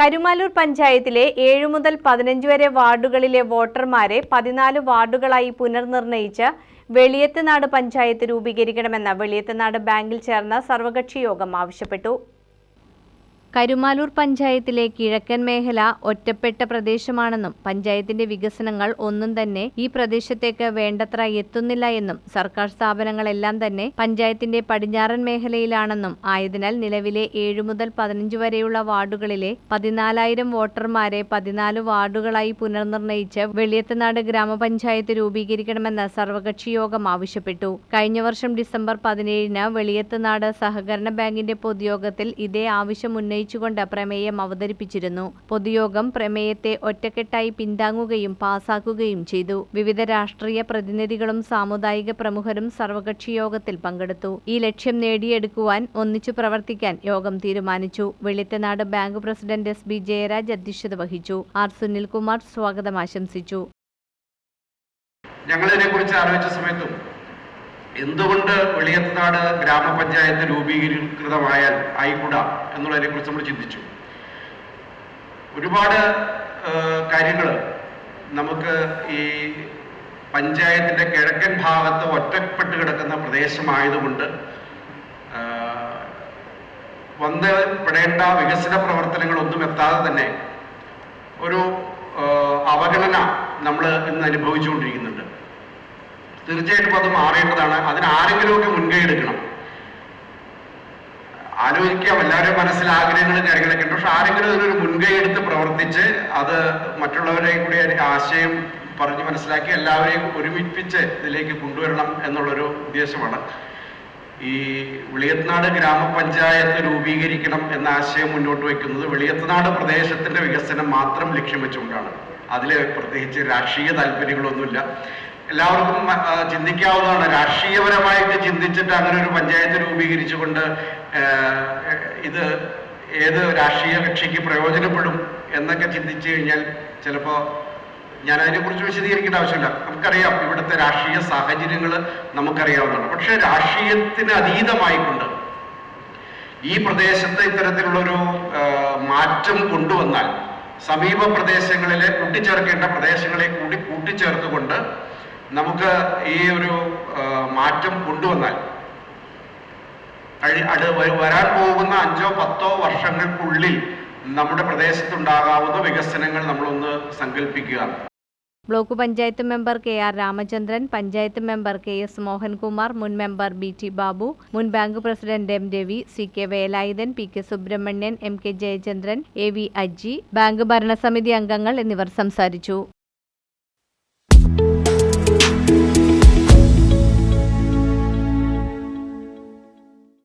കരുമാലൂർ പഞ്ചായത്തിലെ ഏഴു മുതൽ പതിനഞ്ച് വരെ വാർഡുകളിലെ വോട്ടർമാരെ പതിനാല് വാർഡുകളായി പുനർനിർണയിച്ച് വെളിയത്തനാട് പഞ്ചായത്ത് രൂപീകരിക്കണമെന്ന് വെളിയത്തനാട് ബാങ്കിൽ ചേർന്ന സർവകക്ഷി യോഗം ആവശ്യപ്പെട്ടു. കരുമാലൂർ പഞ്ചായത്തിലെ കിഴക്കൻ മേഖല ഒറ്റപ്പെട്ട പ്രദേശമാണെന്നും പഞ്ചായത്തിന്റെ വികസനങ്ങൾ ഒന്നും തന്നെ ഈ പ്രദേശത്തേക്ക് വേണ്ടത്ര എത്തുന്നില്ല എന്നും സർക്കാർ സ്ഥാപനങ്ങളെല്ലാം തന്നെ പഞ്ചായത്തിന്റെ പടിഞ്ഞാറൻ മേഖലയിലാണെന്നും ആയതിനാൽ നിലവിലെ ഏഴു മുതൽ പതിനഞ്ച് വരെയുള്ള വാർഡുകളിലെ പതിനാലായിരം വോട്ടർമാരെ പതിനാല് വാർഡുകളായി പുനർനിർണയിച്ച് വെളിയത്തനാട് ഗ്രാമപഞ്ചായത്ത് രൂപീകരിക്കണമെന്ന് സർവകക്ഷി യോഗം ആവശ്യപ്പെട്ടു. കഴിഞ്ഞ വർഷം ഡിസംബർ പതിനേഴിന് വെളിയത്തനാട് സഹകരണ ബാങ്കിന്റെ പൊതുയോഗത്തിൽ ഇതേ ആവശ്യം ഉന്നയിച്ചുകൊണ്ട് പ്രമേയം അവതരിപ്പിച്ചിരുന്നു. പൊതുയോഗം പ്രമേയത്തെ ഒറ്റക്കെട്ടായി പിന്താങ്ങുകയും പാസാക്കുകയും ചെയ്തു. വിവിധ രാഷ്ട്രീയ പ്രതിനിധികളും സാമുദായിക പ്രമുഖരും സർവകക്ഷി യോഗത്തിൽ പങ്കെടുത്തു. ഈ ലക്ഷ്യം നേടിയെടുക്കുവാൻ ഒന്നിച്ചു പ്രവർത്തിക്കാൻ യോഗം തീരുമാനിച്ചു. Velithanad bank president S. B. Jayaraj അധ്യക്ഷത വഹിച്ചു. ആർ. സുനിൽകുമാർ സ്വാഗതം ആശംസിച്ചു. ഞങ്ങളിതിനെ കുറിച്ച് ആലോചിച്ച സമയത്തും എന്തുകൊണ്ട് വെളിയത്താട് ഗ്രാമപഞ്ചായത്ത് രൂപീകൃതമായാൽ ആയിക്കൂടാ എന്നുള്ളതിനെ കുറിച്ച് നമ്മൾ ചിന്തിച്ചു. ഒരുപാട് കാര്യങ്ങൾ നമുക്ക് ഈ പഞ്ചായത്തിന്റെ കിഴക്കൻ ഭാഗത്ത് ഒറ്റപ്പെട്ട് കിടക്കുന്ന പ്രദേശമായതുകൊണ്ട് ആ, വന്ന് പെടേണ്ട വികസന പ്രവർത്തനങ്ങളൊന്നും എത്താതെ തന്നെ ഒരു അവഗണന നമ്മൾ ഇന്ന് അനുഭവിച്ചുകൊണ്ടിരിക്കുന്നുണ്ട്. തീർച്ചയായിട്ടും അത് മാറേണ്ടതാണ്. അതിന് ആരെങ്കിലുമൊക്കെ മുൻകൈ എടുക്കണം. ആലോചിക്കാം. എല്ലാവരും മനസ്സിൽ ആഗ്രഹങ്ങളും കാര്യങ്ങളൊക്കെ ഉണ്ട്. പക്ഷെ ആരെങ്കിലും അതിനൊരു മുൻകൈ എടുത്ത് പ്രവർത്തിച്ച് അത് മറ്റുള്ളവരെ കൂടി ആശയം പറഞ്ഞ് മനസ്സിലാക്കി എല്ലാവരെയും ഒരുമിപ്പിച്ച് ഇതിലേക്ക് കൊണ്ടുവരണം എന്നുള്ളൊരു ഉദ്ദേശമാണ്. ഈ വെളിയത്നാട് ഗ്രാമപഞ്ചായത്ത് രൂപീകരിക്കണം എന്ന ആശയം മുന്നോട്ട് വയ്ക്കുന്നത് വെളിയത്നാട് പ്രദേശത്തിന്റെ വികസനം മാത്രം ലക്ഷ്യം വെച്ചുകൊണ്ടാണ്. അതിൽ പ്രത്യേകിച്ച് രാഷ്ട്രീയ താല്പര്യങ്ങളൊന്നുമില്ല. എല്ലാവർക്കും ചിന്തിക്കാവുന്നതാണ്. രാഷ്ട്രീയപരമായിട്ട് ചിന്തിച്ചിട്ട് അങ്ങനെ ഒരു പഞ്ചായത്ത് രൂപീകരിച്ചുകൊണ്ട് ഇത് ഏത് രാഷ്ട്രീയ കക്ഷിക്ക് പ്രയോജനപ്പെടും എന്നൊക്കെ ചിന്തിച്ചു കഴിഞ്ഞാൽ ചിലപ്പോ ഞാൻ അതിനെക്കുറിച്ച് വിശദീകരിക്കേണ്ട ആവശ്യമില്ല. നമുക്കറിയാം ഇവിടുത്തെ രാഷ്ട്രീയ സാഹചര്യങ്ങൾ നമുക്കറിയാവുന്നതാണ്. പക്ഷെ രാഷ്ട്രീയത്തിന് അതീതമായിക്കൊണ്ട് ഈ പ്രദേശത്ത് ഇത്തരത്തിലുള്ളൊരു മാറ്റം കൊണ്ടുവന്നാൽ സമീപ പ്രദേശങ്ങളിലെ കൂട്ടിച്ചേർക്കേണ്ട പ്രദേശങ്ങളെ കൂടി കൂട്ടിച്ചേർത്തുകൊണ്ട് നമുക്ക് ഈ ഒരു മാറ്റം കൊണ്ടുവന്നാൽ കഴി അത് വരാൻ പോകുന്ന അഞ്ചോ പത്തോ വർഷങ്ങൾക്കുള്ളിൽ നമ്മുടെ പ്രദേശത്തുണ്ടാകാവുന്ന വികസനങ്ങൾ നമ്മളൊന്ന് സങ്കല്പിക്കുക block panchayat member K R Ramachandran panchayat member K S Mohankumar മുൻ മെമ്പർ ബി ടി ബാബു മുൻ bank president M Ravi C K Velayudhan P K Subramanian M K Jayachandran A V Aji bank ഭരണസമിതി അംഗങ്ങൾ എന്നിവർ സംസാരിച്ചു.